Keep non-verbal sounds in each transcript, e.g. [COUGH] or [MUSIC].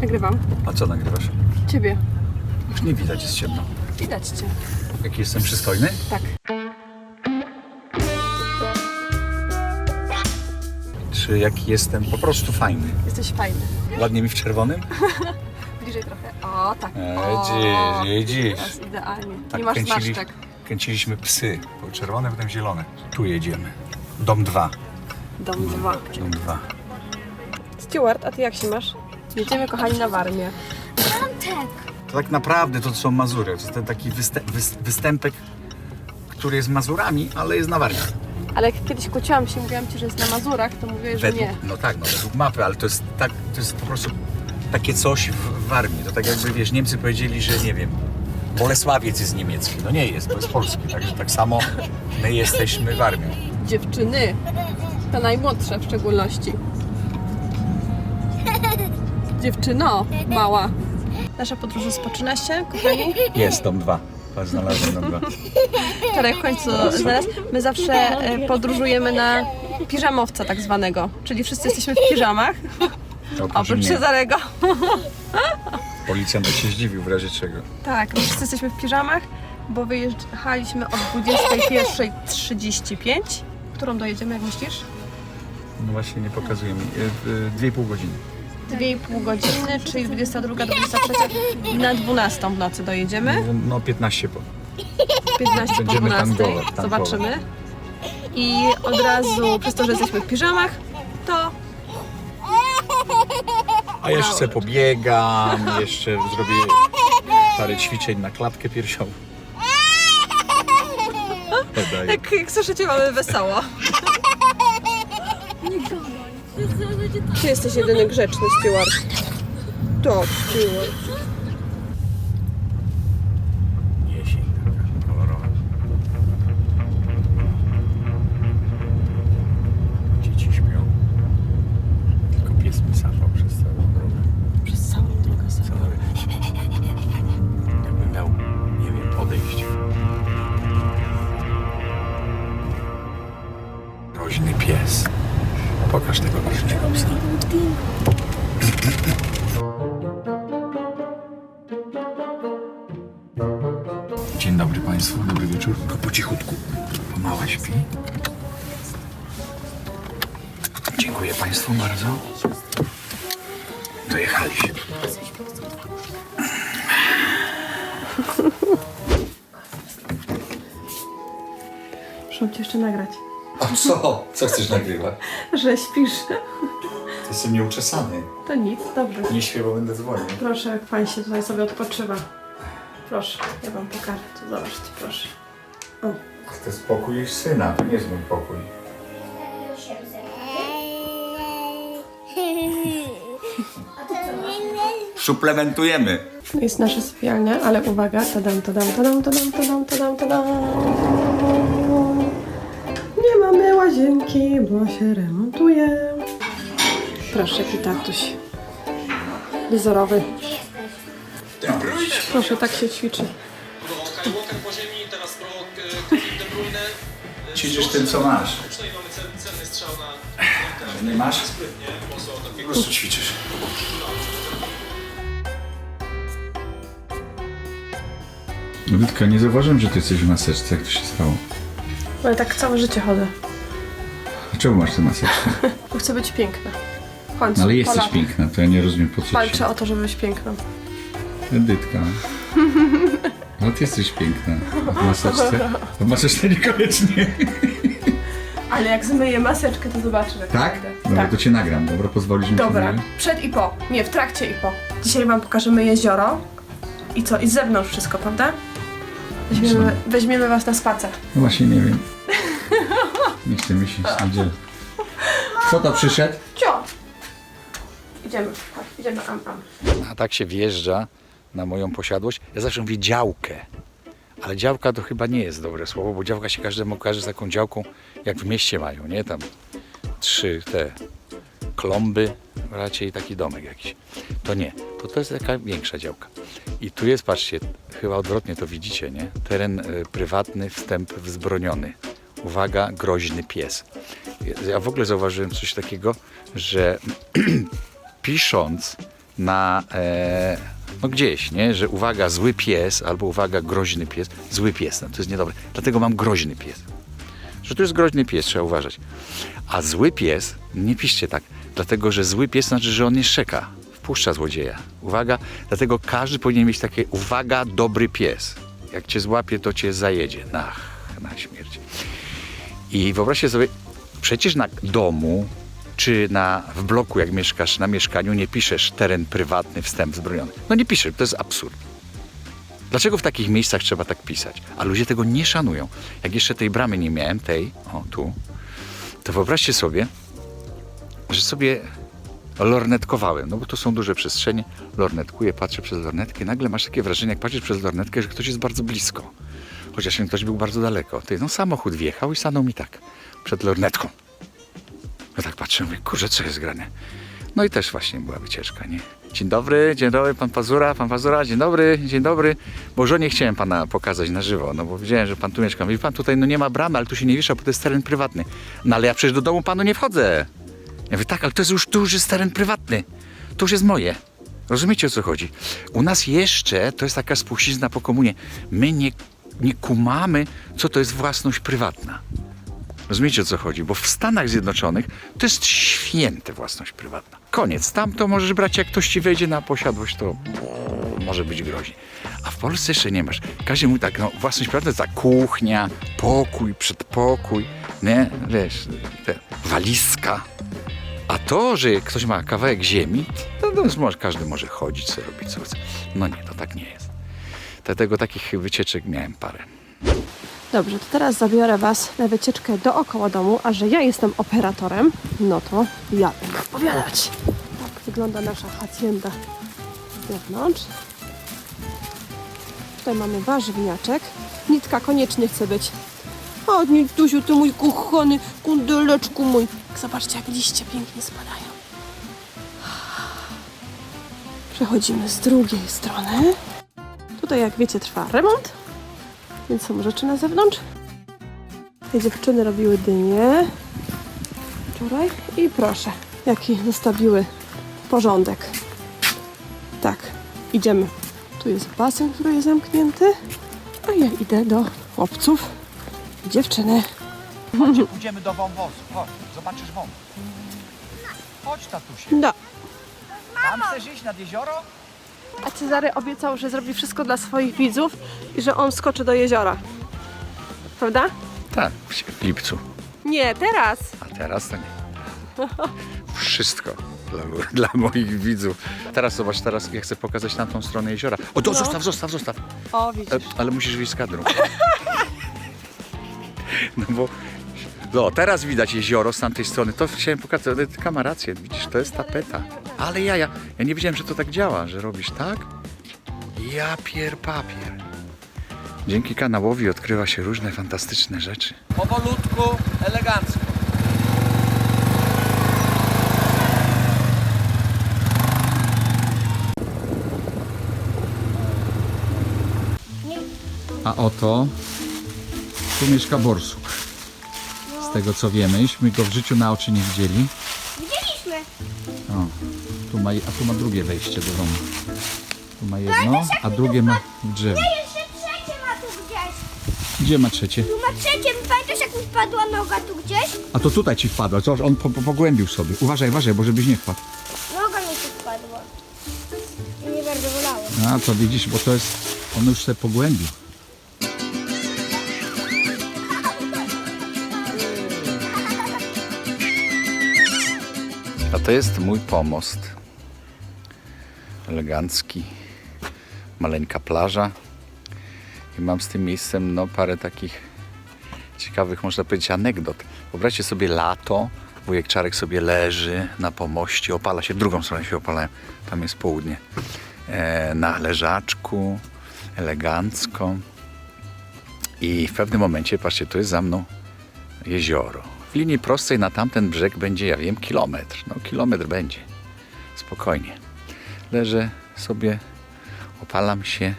Nagrywam. A co nagrywasz? Ciebie. Już nie widać, jest ciemno. Widać cię. Jaki jestem przystojny? Tak. Czy jaki jestem po prostu fajny? Jesteś fajny. Ładnie mi w czerwonym? [LAUGHS] Bliżej trochę. O, tak. O, dziś. Teraz idealnie. Tak Nie masz kręcili- zmarszczek. Kręciliśmy psy. Było czerwone, potem zielone. Tu jedziemy. Dom 2. Dom dwa. Dom 2. Steward, a ty jak się masz? Jedziemy, kochani, na Warmię. To tak naprawdę to są Mazury. To jest ten taki wystę- wys- występek, który jest Mazurami, ale jest na Warmii. Ale jak kiedyś kłóciłam się, mówiłam ci, że jest na Mazurach, to mówię, że Według, nie. no tak, no według mapy, ale to jest tak, to jest po prostu takie coś w, w armii. To tak jakby, wiesz, Niemcy powiedzieli, że nie wiem, Bolesławiec jest niemiecki. No nie jest, bo jest polski. Także tak samo my jesteśmy w armii. Dziewczyny. To najmłodsze w szczególności. Dziewczyno, mała. Nasza podróż rozpoczyna się, kochani. Jest, dom 2. Znalazłem dom 2. Wczoraj w końcu znalazł. My zawsze e, podróżujemy na piżamowca tak zwanego. Czyli wszyscy jesteśmy w piżamach, oprócz mnie. Cezarego. Policjant by się zdziwił w razie czego. Tak, my wszyscy jesteśmy w piżamach, bo wyjechaliśmy o 21.35. Którą dojedziemy, jak myślisz? No właśnie nie pokazuje mi. E, e, Dwie i pół godziny. 2,5 godziny, czyli 22, 23 na 12 w nocy dojedziemy. No 15 po. 15 po Będziemy 12. tangować, tangować. Zobaczymy. I od razu, przez to, że jesteśmy w piżamach, to A jeszcze pobiegam, jeszcze zrobię parę ćwiczeń na klatkę piersiową. Podaję. [LAUGHS] jak, jak słyszycie, mamy wesoło. Ty jesteś jedyny grzeczny, Steward. Tak, Steward. Dziękuję Państwu bardzo. Dojechaliśmy. Muszę cię jeszcze nagrać. A co? Co chcesz nagrywać? Że śpisz. Ty jestem nieuczesany. To nic, dobrze. Nie śpiewał, będę dzwonił. Proszę, jak pan się tutaj sobie odpoczywa. Proszę, ja wam pokażę. To zobaczcie, proszę. To jest pokój syna, to nie jest mój pokój. Suplementujemy. to jest nasza sypialnia, ale uwaga, tadam, tadam, tadam, tadam, tadam, tadam, tadam. Nie mamy łazienki, bo się remontuje. Proszę, jaki tatuś. Wzorowy. Proszę, tak się ćwiczy. Ćwiczysz tym, co masz. I mamy cel, celny strzał na Nie masz? Po prostu ćwiczysz. Witka, nie zauważyłem, że ty jesteś w maseczce. Jak to się stało? Ale tak całe życie chodzę. A czemu masz tę maseczkę? [LAUGHS] Bo chcę być piękna. W końcu. No ale jesteś piękna, to ja nie rozumiem po co ci... Walczę o to, żeby być piękną. Edytka. [LAUGHS] No ty jesteś piękna. W maseczce. W maseczce niekoniecznie. [LAUGHS] Ale jak zmyję maseczkę, to zobaczymy. jak Tak? będę. Dobra, tak. to cię nagram. Dobra, pozwolisz mi Dobra, przed i po. Nie, w trakcie i po. Dzisiaj wam pokażemy jezioro. I co? I z zewnątrz wszystko, prawda? Weźmiemy, weźmiemy was na spacer. No właśnie nie wiem. Nie chce mi się niedzielę. Kto to przyszedł? Cio! Idziemy, chodź, idziemy, am, am. A tak się wjeżdża na moją posiadłość. Ja zawsze mówię działkę. Ale działka to chyba nie jest dobre słowo, bo działka się każdemu kojarzy z taką działką, jak w mieście mają, nie? Tam trzy te klomby, raczej taki domek jakiś. To nie, to to jest taka większa działka. I tu jest, patrzcie, chyba odwrotnie to widzicie, nie? Teren y, prywatny, wstęp wzbroniony. Uwaga, groźny pies. Ja w ogóle zauważyłem coś takiego, że [CLEARS THROAT] pisząc na e, no gdzieś, nie, że uwaga, zły pies albo uwaga, groźny pies, zły pies, no to jest niedobre. Dlatego mam groźny pies. Że to jest groźny pies, trzeba uważać. A zły pies, nie piszcie tak, dlatego że zły pies znaczy, że on nie szczeka, wpuszcza złodzieja. Uwaga, dlatego każdy powinien mieć takie uwaga, dobry pies. Jak cię złapie, to cię zajedzie. Na, na śmierć. I wyobraźcie sobie, przecież na domu czy na, w bloku, jak mieszkasz, na mieszkaniu, nie piszesz teren prywatny, wstęp wzbroniony. No nie piszesz, to jest absurd. Dlaczego w takich miejscach trzeba tak pisać? A ludzie tego nie szanują. Jak jeszcze tej bramy nie miałem, tej, o tu, to wyobraźcie sobie, że sobie lornetkowałem, no bo to są duże przestrzenie, lornetkuję, patrzę przez lornetkę i nagle masz takie wrażenie, jak patrzysz przez lornetkę, że ktoś jest bardzo blisko. Chociaż ktoś był bardzo daleko. Ty, no samochód wjechał i stanął mi tak, przed lornetką. No tak patrzę, mówię, kurczę, co jest grane? No i też właśnie była wycieczka, nie? Dzień dobry, dzień dobry, pan Pazura, pan Pazura, dzień dobry, dzień dobry. Bo żonie chciałem pana pokazać na żywo, no bo wiedziałem, że pan tu mieszka. Mówi pan, tutaj no nie ma bramy, ale tu się nie wiesza, bo to jest teren prywatny. No ale ja przecież do domu panu nie wchodzę. Ja mówię, tak, ale to jest już, jest teren prywatny. To już jest moje. Rozumiecie o co chodzi? U nas jeszcze to jest taka spuścizna po komunie. My nie, nie kumamy, co to jest własność prywatna. Rozumiecie o co chodzi? Bo w Stanach Zjednoczonych to jest święte własność prywatna. Koniec. Tam to możesz brać, jak ktoś ci wejdzie na posiadłość, to może być groźnie. A w Polsce jeszcze nie masz. Każdy mówi tak, no własność prywatna to ta kuchnia, pokój, przedpokój, nie? Wiesz, te, walizka. A to, że ktoś ma kawałek ziemi, to, to każdy może chodzić, sobie robić co chce. No nie, to tak nie jest. Dlatego takich wycieczek miałem parę. Dobrze, to teraz zabiorę Was na wycieczkę dookoła domu, a że ja jestem operatorem, no to ja będę opowiadać. Tak wygląda nasza hacienda z zewnątrz. Tutaj mamy warzywniaczek. Nitka koniecznie chce być. O, Nitusiu, ty mój kochany kundeleczku mój. Zobaczcie, jak liście pięknie spadają. Przechodzimy z drugiej strony. Tutaj, jak wiecie, trwa remont więc są rzeczy na zewnątrz. Te dziewczyny robiły dynię wczoraj i proszę, jaki zostawiły porządek. Tak, idziemy. Tu jest basen, który jest zamknięty, a ja idę do chłopców i dziewczyny. Chodźcie, pójdziemy do wąwozu. Chodź, zobaczysz wąwóz. Chodź, tatusie. No. Tam chcesz iść nad jezioro? A Cezary obiecał, że zrobi wszystko dla swoich widzów i że on skoczy do jeziora. Prawda? Tak, w lipcu. Nie, teraz. A teraz to nie. Wszystko dla, dla moich widzów. Teraz zobacz, teraz ja chcę pokazać tamtą stronę jeziora. O, to No. zostaw, zostaw, zostaw. O, widzisz. E, ale musisz wyjść z kadru. No bo... No, teraz widać jezioro z tamtej strony. To chciałem pokazać, ale ma rację, widzisz, to jest tapeta. Ale ja, ja, ja nie wiedziałem, że to tak działa, że robisz tak. Ja pier papier. Dzięki kanałowi odkrywa się różne fantastyczne rzeczy. Powolutku, elegancko. A oto tu mieszka borsuk. Z tego co wiemy, myśmy go w życiu na oczy nie widzieli. Ma, a tu ma drugie wejście do domu. Tu ma jedno, a drugie ma w drzewie. Jeszcze trzecie ma tu gdzieś. Gdzie ma trzecie? Tu ma trzecie. Pamiętasz jak mi wpadła noga tu gdzieś? A to tutaj ci wpadło, co? On po, po, pogłębił sobie. Uważaj, uważaj, bo żebyś nie wpadł. Noga mi tu wpadła. I nie bardzo bolało. A to widzisz, bo to jest. On już sobie pogłębił. A to jest mój pomost. Elegancki. Maleńka plaża. I mam z tym miejscem no, parę takich ciekawych, można powiedzieć, anegdot. Wyobraźcie sobie lato, wujek Czarek sobie leży na pomoście, opala się, w drugą stronę się opalają, tam jest południe, e, na leżaczku, elegancko. I w pewnym momencie, patrzcie, tu jest za mną jezioro. W linii prostej na tamten brzeg będzie, ja wiem, kilometr. No kilometr będzie. Spokojnie. Leżę sobie, opalam się.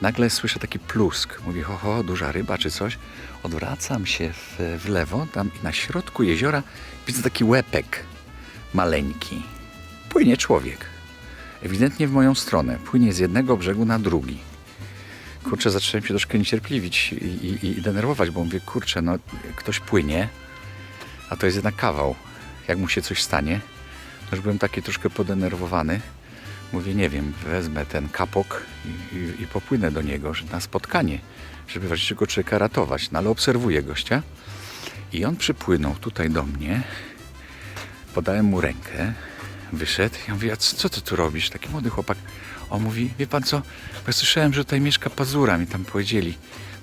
Nagle słyszę taki plusk. Mówię, ho, ho, duża ryba czy coś. Odwracam się w, w lewo, tam na środku jeziora widzę taki łepek maleńki. płynie człowiek. Ewidentnie w moją stronę. Płynie z jednego brzegu na drugi. Kurczę, zacząłem się troszkę niecierpliwić i, i, i denerwować, bo mówię, kurczę, no ktoś płynie, a to jest jednak kawał. Jak mu się coś stanie, to już byłem taki troszkę podenerwowany. Mówię, nie wiem, wezmę ten kapok i, i, i popłynę do niego na spotkanie, żeby właśnie tego człowieka ratować. No ale obserwuję gościa i on przypłynął tutaj do mnie. Podałem mu rękę, wyszedł. Ja mówię, a co, ty tu robisz? Taki młody chłopak. On mówi, wie pan co, ja słyszałem, że tutaj mieszka pazura, mi tam powiedzieli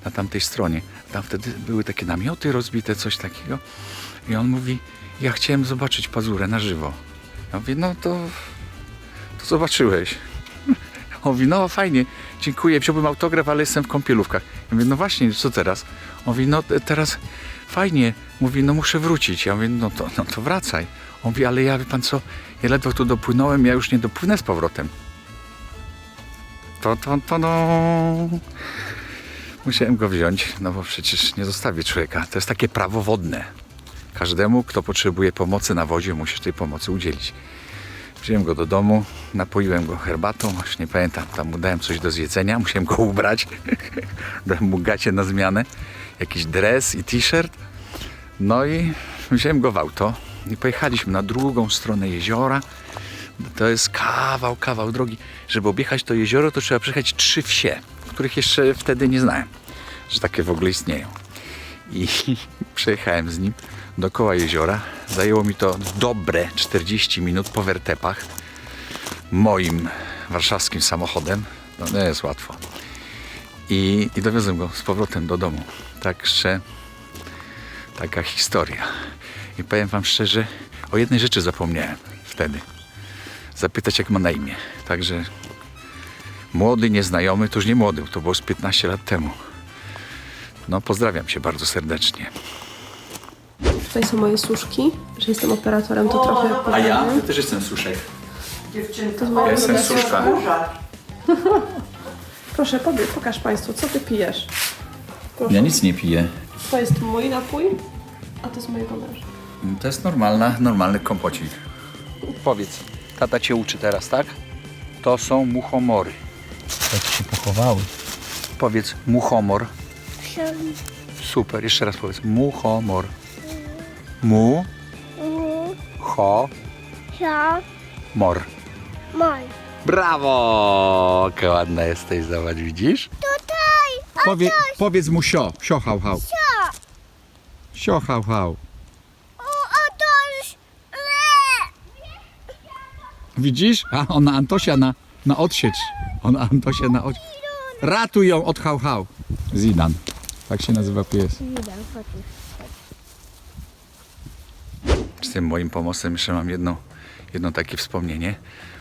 na tamtej stronie. Tam wtedy były takie namioty rozbite, coś takiego. I on mówi, ja chciałem zobaczyć pazurę na żywo. Ja mówię, no to zobaczyłeś. [LAUGHS] On mówi, no fajnie, dziękuję, wziąłbym autograf, ale jestem w kąpielówkach. Ja mówię, no właśnie, co teraz? On mówi, no te- teraz fajnie. Mówi, no muszę wrócić. Ja mówię, no to, no to wracaj. On mówi, ale ja, wie pan co, ja ledwo tu dopłynąłem, ja już nie dopłynę z powrotem. To, to, to, no... Musiałem go wziąć, no bo przecież nie zostawię człowieka. To jest takie prawo wodne. Każdemu, kto potrzebuje pomocy na wodzie, musisz tej pomocy udzielić. Wziąłem go do domu, napoiłem go herbatą, już nie pamiętam, tam mu dałem coś do zjedzenia, [LAUGHS] musiałem go ubrać. [LAUGHS] dałem mu gacie na zmianę, jakiś dres i t-shirt. No i wziąłem go w auto i pojechaliśmy na drugą stronę jeziora. To jest kawał, kawał drogi. Żeby objechać to jezioro, to trzeba przejechać trzy wsie, których jeszcze wtedy nie znałem, że takie w ogóle istnieją. I [LAUGHS] przejechałem z nim dookoła jeziora. Zajęło mi to dobre 40 minut po wertepach moim warszawskim samochodem. No nie jest łatwo. I, i dowiozłem go z powrotem do domu. Także taka historia. I powiem wam szczerze, o jednej rzeczy zapomniałem wtedy. Zapytać jak ma na imię. Także młody, nieznajomy, to już nie młody, to było z 15 lat temu. No pozdrawiam cię bardzo serdecznie. Tutaj są moje suszki, że jestem operatorem, to trochę opowiem. też jestem suszek. To jest Ja moja jestem suszka. Proszę, powie, pokaż Państwu, co Ty pijesz. Proszę. Ja nic nie piję. To jest mój napój, a to jest mojego męża. To jest normalna, normalny kompocik. Powiedz, tata cię uczy teraz, tak? To są muchomory. Tak się pochowały. Powiedz muchomor. Super, jeszcze raz powiedz. Muchomor. Mu, cho, Ja, mor. mój. Brawo! Jaka ładna jesteś, zobacz, widzisz? Tutaj! Powie, powiedz mu sio, sio hał hał. Co? Sio hał hał. O. Le! Widzisz? A ona Antosia na, na odsiecz. Ona Antosia na odsiecz. Ratuj ją od hał hał. Zidan. Tak się nazywa pies. Z tym moim pomostem jeszcze mam jedno, jedno takie wspomnienie,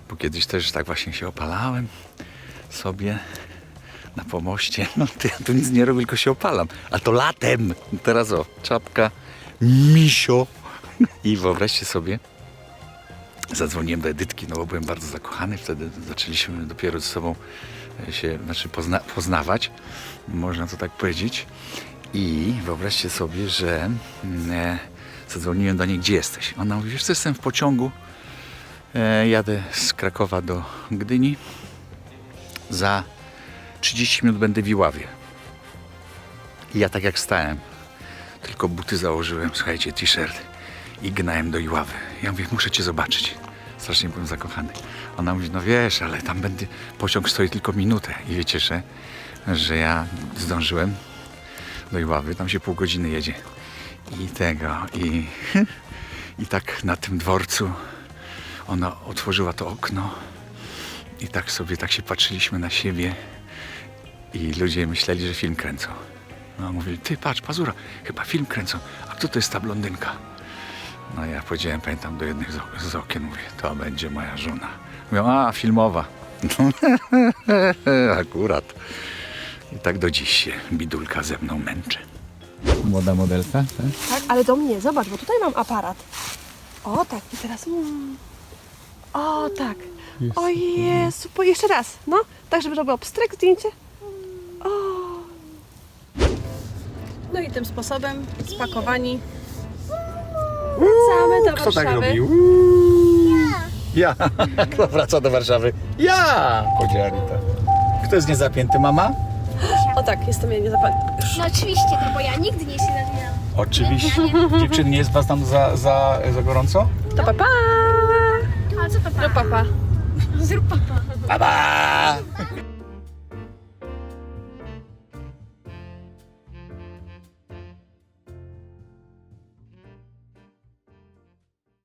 bo kiedyś też tak właśnie się opalałem sobie na pomoście. No to ja tu nic nie robię, tylko się opalam. A to latem. Teraz o, czapka, misio. I wyobraźcie sobie, zadzwoniłem do Edytki, no bo byłem bardzo zakochany. Wtedy zaczęliśmy dopiero ze sobą e, się znaczy pozna, poznawać, można to tak powiedzieć. I wyobraźcie sobie, że mm, e, zadzwoniłem do niej, gdzie jesteś? Ona mówi, wiesz co, jestem w pociągu, e, jadę z Krakowa do Gdyni. Za 30 minut będę w Iławie. I ja tak jak stałem, tylko buty założyłem, słuchajcie, t-shirt i gnałem do Iławy. Ja mówię, muszę cię zobaczyć. Strasznie byłem zakochany. Ona mówi, no wiesz, ale tam będzie, pociąg stoi tylko minutę. I wiecie, że, że ja zdążyłem do Iławy, tam się pół godziny jedzie. I tego, i, [LAUGHS] i tak na tym dworcu ona otworzyła to okno i tak sobie, tak się patrzyliśmy na siebie i ludzie myśleli, że film kręcą. No mówili, ty patrz, pazura, chyba film kręcą. A kto to jest ta blondynka? No ja powiedziałem, pamiętam do jednych z, ok- z okien, mówię, to będzie moja żona. Mówią, a filmowa. [LAUGHS] Akurat. I tak do dziś się bidulka ze mną męczy. Młoda modelka, tak? Tak, ale do mnie, zobacz, bo tutaj mam aparat. O, tak, i teraz... Mm. O, tak. O Jezu, po jeszcze raz, no. Tak, żeby to było pstryk, zdjęcie. O. No i tym sposobem spakowani wracamy do Kto tak Warszawy. robił? Ja. [LAUGHS] Kto wraca do Warszawy? Ja! Powiedziała Rita. Kto jest niezapięty, mama? O tak, jestem ja nie. No oczywiście, no bo ja nigdy nie się nadmiałam. Oczywiście. Dziewczyny, nie jest was tam za, za, za gorąco? To pa pa! A co papa? No papa. Zrób papa. Bye!